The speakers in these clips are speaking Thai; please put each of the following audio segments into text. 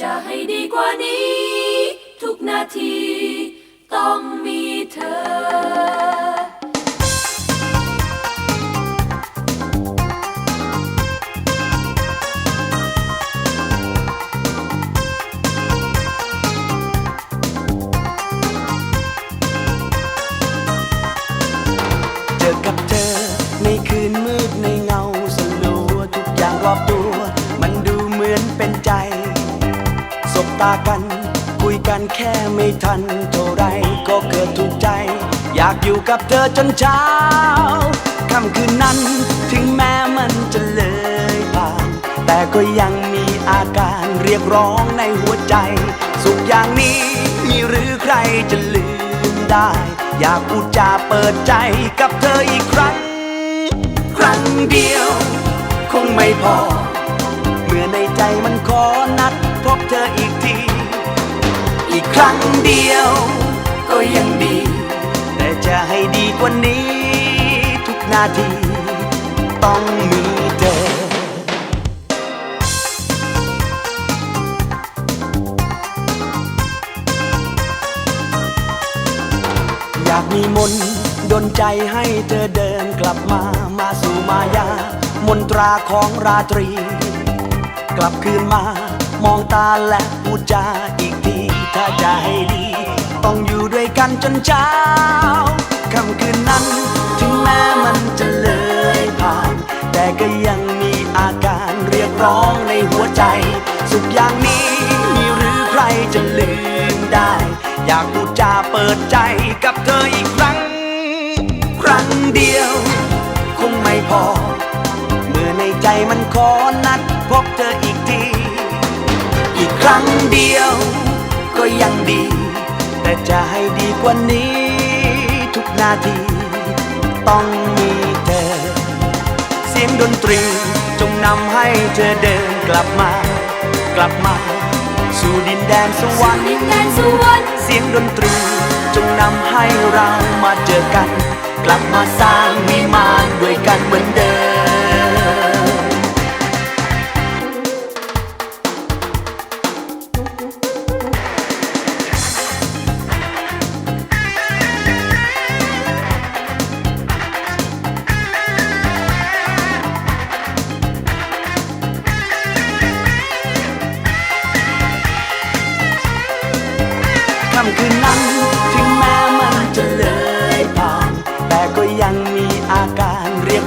จะให้ดีกว่านี้ ทุกนาที ต้องมีเธอ ตากัน คุยกันแค่ไม่ทันเท่าไรก็เกิดถูกใจ อยากอยู่กับเธอจนเช้าค่ำคืนนั้นถึงแม้มันจะเลยผ่าน แต่ก็ยังมีอาการเรียกร้องในหัวใจ สุขอย่างนี้มีหรือใครจะลืมได้ อยากพูดจาเปิดใจกับเธออีกครั้ง ครั้งเดียว คงไม่พอ เมื่อในใจมันขอนัดพบเธออีกทีอีก ครั้งเดียว ก็ยังดี แต่จะให้ดีกว่านี้ ทุกนาที ต้องมีเธออยากมีมนต์ดนใจให้เธอเดินกลับมามาสู่มายา มนตราของราตรี กลับคืนมามองตาและพูดจาอีกทีถ้า จะให้ดี ต้องอยู่ด้วยกันจนเช้าค่ำคืนนั้นถึงแม้มันจะเลยผ่าน แต่ก็ยังมีอาการเรียกร้องในหัวใจ สุขอย่างนี้มีหรือใครจะลืมได้ อยากพูดจาเปิดใจกับเธออีกครั้ง ครั้งเดียว คงไม่พอ เมื่อในใจมันขอนัดพบเธออีกที อีกครั้งเดียว ก็ยังดี แต่จะให้ดีกว่านี้ ทุกนาที ต้องมีเธอ เสียงดนตรีจงนำให้เธอเดินกลับมา กลับมา สู่ดินแดนสวรรค์ดินแดนสวรรค์เสียงดนตรีจงนำให้เรามาเจอกัน กลับมาสร้างวิมานด้วยกันเหมือน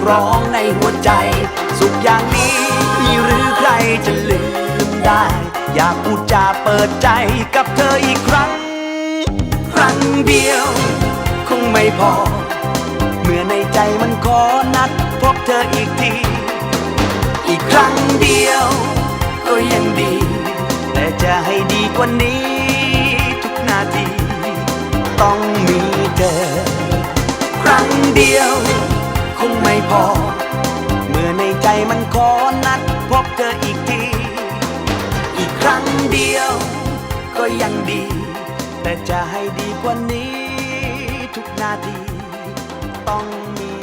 ร้องในหัวใจ สุขอย่างนี้มีหรือใครจะลืมได้ อยากพูดจาเปิดใจกับเธออีกครั้ง ครั้งเดียว คงไม่พอ เมื่อในใจมันขอนัดพบเธออีกที อีกครั้งเดียว ก็ยังดี แต่จะให้ดีกว่านี้ ทุกนาที ต้องมีเธอ ครั้งเดียว พอ เมื่อในใจมันขอนัดพบเธออีกที อีกครั้งเดียวก็ยังดี แต่จะให้ดีกว่านี้ ทุกนาที ต้องมี